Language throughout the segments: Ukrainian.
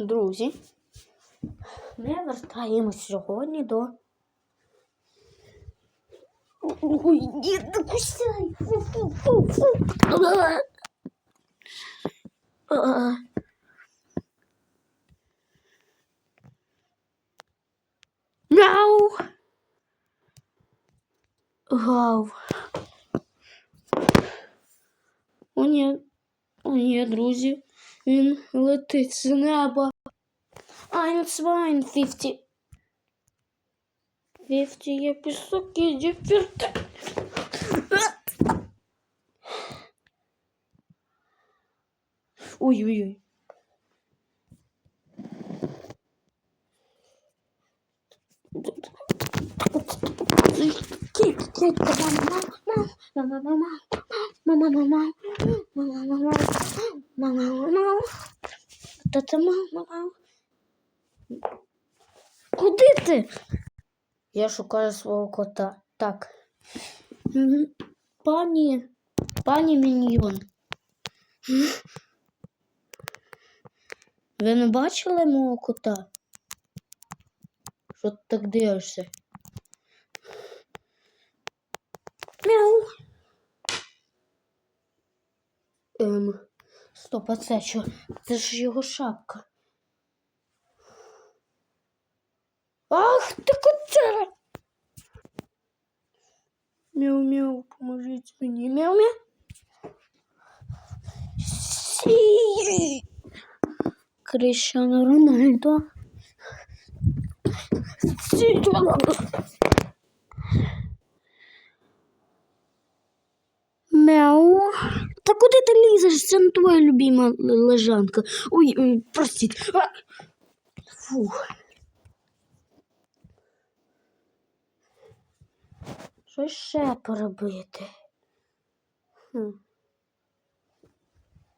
Друзі, ми вертаємось сьогодні до. Ой, ні, не кусай! Мяу! Гав. О, ні, о, ні, друзі, він летить з неба. Ein, zwei, 50. 50 є пісоки, діфірти. Ой-ой-ой. Мама, мама, мама, мама, Мама, мама, мама, мама, Та-та, мама. Куди ти? Я шукаю свого кота. Так. Пані, пані Міньйон. Ви не бачили мого кота? Що ти так дивишся? Мяу. Ем, стоп, а це що? Це ж його шапка. Ах ти котяра! Мяу-мяу, поможіть мені. Мяу-мяу. Сі. Кріщано Рональдо. Мяу. Та куди ти лізеш? Це не твоя любима лежанка. Ой, простіть. Фух. Що ще поробити? Хм.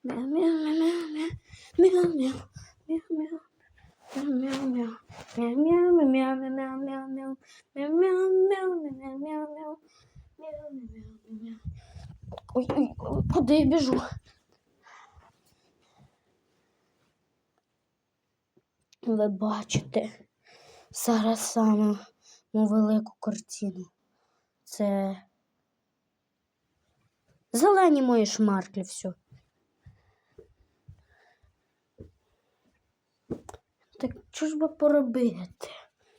Мяу-мяу-мяу-мяу. Мяу-мяу. Мяу-мяу. Мяу-мяу-мяу. Мяу-мяу-мяу-мяу-мяу-мяу. Ой, ой, ой, куди я біжу? Ви бачите зараз саму велику картину. Це зелені мої шмарклі все. Так що ж би поробити?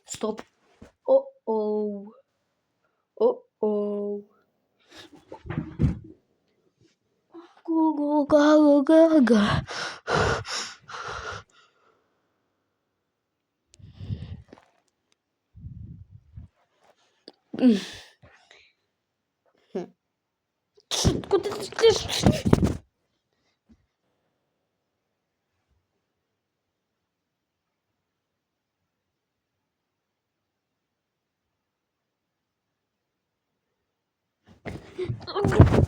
Стоп. О-оу. О-оу. Гугу гагу гага. Куда ты Oh,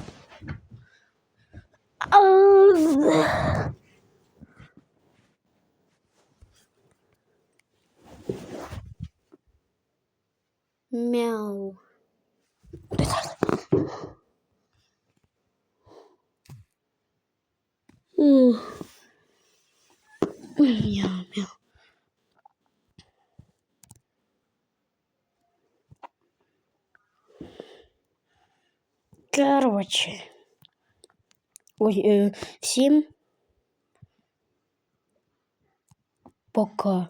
Мяу. Мяу, мяу. Короче. Ой, всім пока.